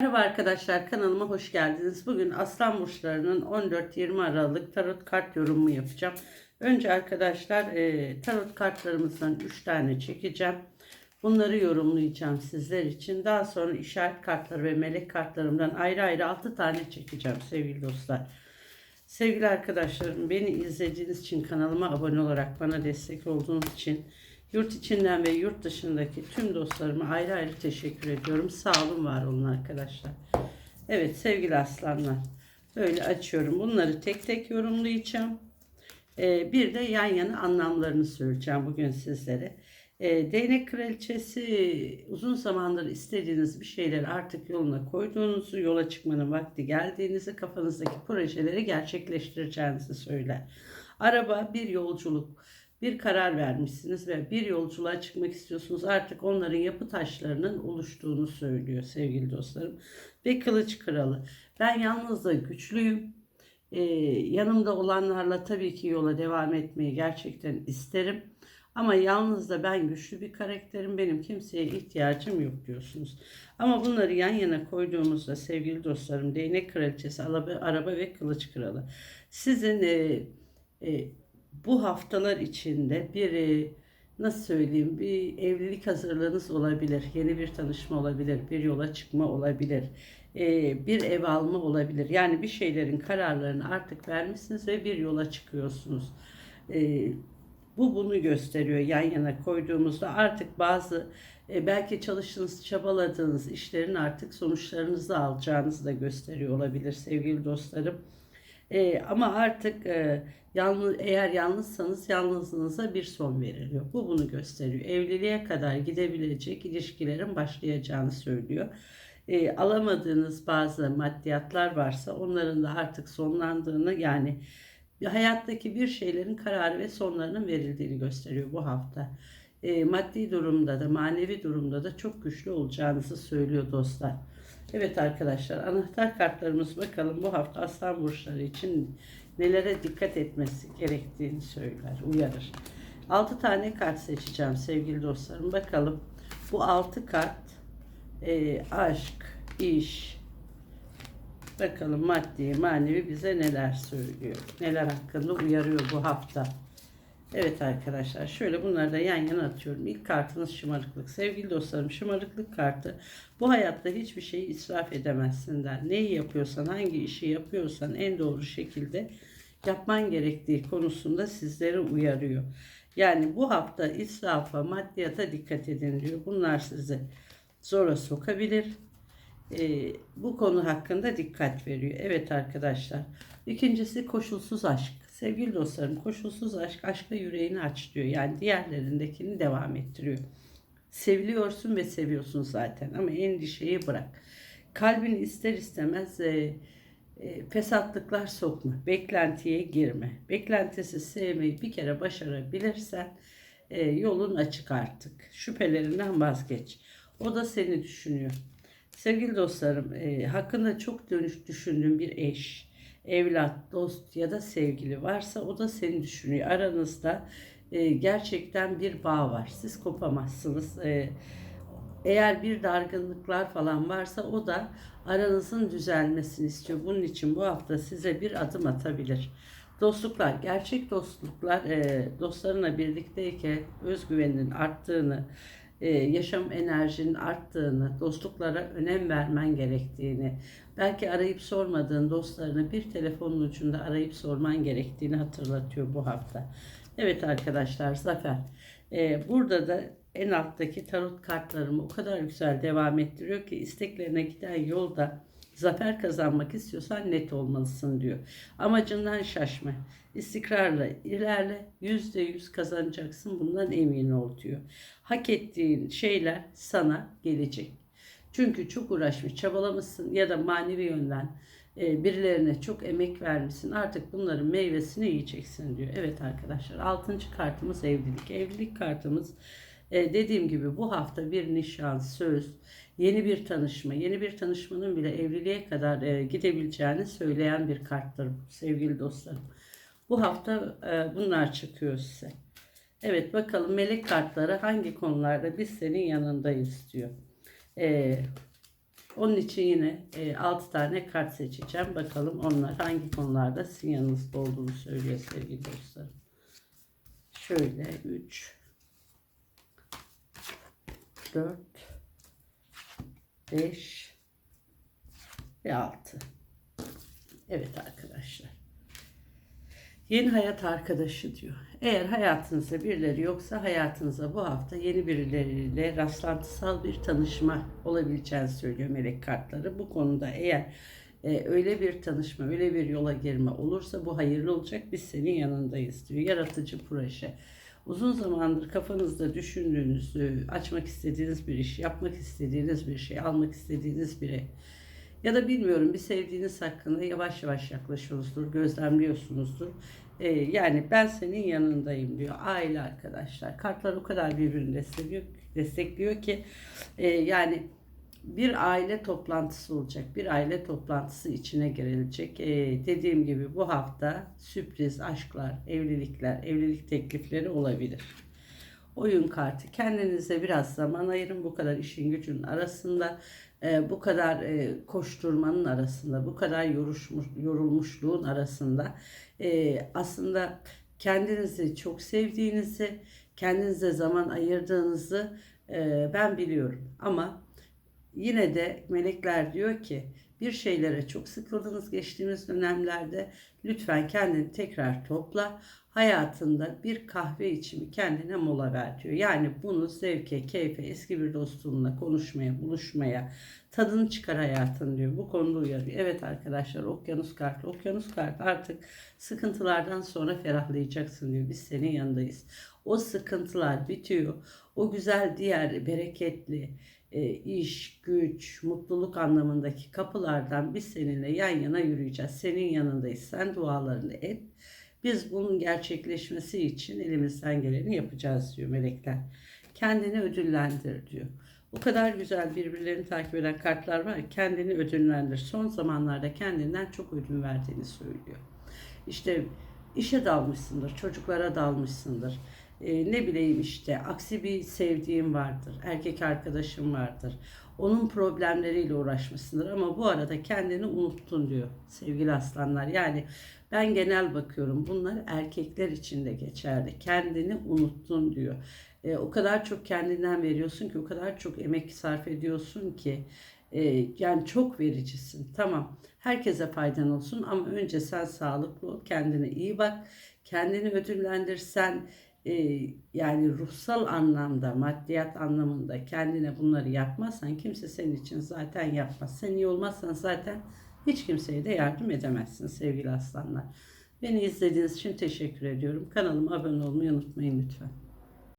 Merhaba arkadaşlar kanalıma hoş geldiniz. Bugün Aslan Burçlarının 14-20 Aralık tarot kart yorumu yapacağım. Önce arkadaşlar e, tarot kartlarımızdan 3 tane çekeceğim. Bunları yorumlayacağım sizler için. Daha sonra işaret kartları ve melek kartlarımdan ayrı ayrı 6 tane çekeceğim sevgili dostlar. Sevgili arkadaşlarım beni izlediğiniz için kanalıma abone olarak bana destek olduğunuz için yurt içinden ve yurt dışındaki tüm dostlarıma ayrı ayrı teşekkür ediyorum. Sağ olun var olun arkadaşlar. Evet sevgili aslanlar böyle açıyorum. Bunları tek tek yorumlayacağım. Ee, bir de yan yana anlamlarını söyleyeceğim bugün sizlere. Ee, değnek kraliçesi uzun zamandır istediğiniz bir şeyleri artık yoluna koyduğunuzu, yola çıkmanın vakti geldiğinizi, kafanızdaki projeleri gerçekleştireceğinizi söyler. Araba bir yolculuk, bir karar vermişsiniz ve bir yolculuğa çıkmak istiyorsunuz. Artık onların yapı taşlarının oluştuğunu söylüyor sevgili dostlarım. Ve kılıç kralı. Ben yalnız da güçlüyüm. Ee, yanımda olanlarla tabii ki yola devam etmeyi gerçekten isterim. Ama yalnız da ben güçlü bir karakterim. Benim kimseye ihtiyacım yok diyorsunuz. Ama bunları yan yana koyduğumuzda sevgili dostlarım değnek kraliçesi, araba, araba ve kılıç kralı. Sizin e, e, bu haftalar içinde bir nasıl söyleyeyim bir evlilik hazırlığınız olabilir. Yeni bir tanışma olabilir. Bir yola çıkma olabilir. e, bir ev alma olabilir. Yani bir şeylerin kararlarını artık vermişsiniz ve bir yola çıkıyorsunuz. E, bu bunu gösteriyor yan yana koyduğumuzda artık bazı e, belki çalıştığınız, çabaladığınız işlerin artık sonuçlarınızı alacağınızı da gösteriyor olabilir sevgili dostlarım. E, ama artık e, yalnız, eğer yalnızsanız yalnızlığınıza bir son veriliyor. Bu bunu gösteriyor. Evliliğe kadar gidebilecek ilişkilerin başlayacağını söylüyor. E, alamadığınız bazı maddiyatlar varsa onların da artık sonlandığını yani hayattaki bir şeylerin kararı ve sonlarının verildiğini gösteriyor bu hafta. E, maddi durumda da manevi durumda da çok güçlü olacağınızı söylüyor dostlar. Evet arkadaşlar anahtar kartlarımız bakalım bu hafta aslan burçları için nelere dikkat etmesi gerektiğini söyler, uyarır. 6 tane kart seçeceğim sevgili dostlarım. Bakalım bu 6 kart e, aşk, iş, bakalım maddi, manevi bize neler söylüyor. Neler hakkında uyarıyor bu hafta. Evet arkadaşlar şöyle bunları da yan yana atıyorum. İlk kartınız şımarıklık. Sevgili dostlarım şımarıklık kartı bu hayatta hiçbir şeyi israf edemezsin der. Neyi yapıyorsan hangi işi yapıyorsan en doğru şekilde yapman gerektiği konusunda sizleri uyarıyor. Yani bu hafta israfa, maddiyata dikkat edin diyor. Bunlar sizi zora sokabilir. Ee, bu konu hakkında dikkat veriyor. Evet arkadaşlar. İkincisi koşulsuz aşk. Sevgili dostlarım koşulsuz aşk aşkla yüreğini aç diyor. Yani diğerlerindekini devam ettiriyor. Seviliyorsun ve seviyorsun zaten ama endişeyi bırak. Kalbin ister istemez e, e, fesatlıklar sokma. Beklentiye girme. Beklentisiz sevmeyi bir kere başarabilirsen e, yolun açık artık. Şüphelerinden vazgeç. O da seni düşünüyor. Sevgili dostlarım, e, hakkında çok dönüş düşündüğün bir eş, evlat, dost ya da sevgili varsa o da seni düşünüyor. Aranızda e, gerçekten bir bağ var. Siz kopamazsınız. E, eğer bir dargınlıklar falan varsa o da aranızın düzelmesini istiyor. Bunun için bu hafta size bir adım atabilir. Dostluklar, gerçek dostluklar e, dostlarına birlikteyken özgüvenin arttığını, e, yaşam enerjinin arttığını, dostluklara önem vermen gerektiğini, belki arayıp sormadığın dostlarını bir telefonun ucunda arayıp sorman gerektiğini hatırlatıyor bu hafta. Evet arkadaşlar zafer. E, burada da en alttaki tarot kartlarımı o kadar güzel devam ettiriyor ki isteklerine giden yolda zafer kazanmak istiyorsan net olmalısın diyor. Amacından şaşma. İstikrarla ilerle. Yüzde yüz kazanacaksın. Bundan emin ol diyor. Hak ettiğin şeyler sana gelecek. Çünkü çok uğraşmış, çabalamışsın ya da manevi yönden e, birilerine çok emek vermişsin. Artık bunların meyvesini yiyeceksin diyor. Evet arkadaşlar altıncı kartımız evlilik. Evlilik kartımız e, dediğim gibi bu hafta bir nişan, söz, yeni bir tanışma, yeni bir tanışmanın bile evliliğe kadar e, gidebileceğini söyleyen bir karttır sevgili dostlarım. Bu hafta e, bunlar çıkıyor size. Evet bakalım melek kartları hangi konularda biz senin yanındayız diyor. E, Onun için yine 6 tane kart seçeceğim. Bakalım onlar hangi konularda sizin yanınızda olduğunu söylüyor sevgili dostlarım. Şöyle 3 4 5 ve 6. Evet arkadaşlar. Yeni hayat arkadaşı diyor. Eğer hayatınızda birileri yoksa hayatınıza bu hafta yeni birileriyle rastlantısal bir tanışma olabileceğini söylüyor melek kartları. Bu konuda eğer e, öyle bir tanışma, öyle bir yola girme olursa bu hayırlı olacak. Biz senin yanındayız diyor. Yaratıcı proje. Uzun zamandır kafanızda düşündüğünüz, açmak istediğiniz bir iş, yapmak istediğiniz bir şey, almak istediğiniz biri ya da bilmiyorum bir sevdiğiniz hakkında yavaş yavaş yaklaşıyorsunuzdur, gözlemliyorsunuzdur. Ee, yani ben senin yanındayım diyor aile arkadaşlar. Kartlar o kadar birbirini destekliyor, destekliyor ki e, yani bir aile toplantısı olacak. Bir aile toplantısı içine girilecek. Ee, dediğim gibi bu hafta sürpriz aşklar, evlilikler, evlilik teklifleri olabilir. Oyun kartı. Kendinize biraz zaman ayırın. Bu kadar işin gücün arasında, e, bu kadar e, koşturmanın arasında, bu kadar yoruşmuş, yorulmuşluğun arasında e, aslında kendinizi çok sevdiğinizi, kendinize zaman ayırdığınızı e, ben biliyorum. Ama yine de melekler diyor ki bir şeylere çok sıkıldınız geçtiğimiz dönemlerde. Lütfen kendini tekrar topla. Hayatında bir kahve içimi kendine mola ver diyor. Yani bunu zevke, keyfe, eski bir dostunla konuşmaya, buluşmaya, tadını çıkar hayatın diyor. Bu konuda uyarıyor. Evet arkadaşlar okyanus kartı. Okyanus kartı artık sıkıntılardan sonra ferahlayacaksın diyor. Biz senin yanındayız. O sıkıntılar bitiyor. O güzel diğer bereketli, iş, güç, mutluluk anlamındaki kapılardan biz seninle yan yana yürüyeceğiz. Senin yanındayız. Sen dualarını et. Biz bunun gerçekleşmesi için elimizden geleni yapacağız diyor melekler. Kendini ödüllendir diyor. O kadar güzel birbirlerini takip eden kartlar var kendini ödüllendir. Son zamanlarda kendinden çok ödül verdiğini söylüyor. İşte işe dalmışsındır, çocuklara dalmışsındır e, ne bileyim işte aksi bir sevdiğim vardır, erkek arkadaşım vardır. Onun problemleriyle uğraşmışsındır ama bu arada kendini unuttun diyor sevgili aslanlar. Yani ben genel bakıyorum bunlar erkekler için de geçerli. Kendini unuttun diyor. E, o kadar çok kendinden veriyorsun ki o kadar çok emek sarf ediyorsun ki e, yani çok vericisin. Tamam herkese faydan olsun ama önce sen sağlıklı ol, kendine iyi bak, kendini ödüllendirsen e, yani ruhsal anlamda, maddiyat anlamında kendine bunları yapmazsan kimse senin için zaten yapmaz. Sen iyi olmazsan zaten hiç kimseye de yardım edemezsin sevgili aslanlar. Beni izlediğiniz için teşekkür ediyorum. Kanalıma abone olmayı unutmayın lütfen.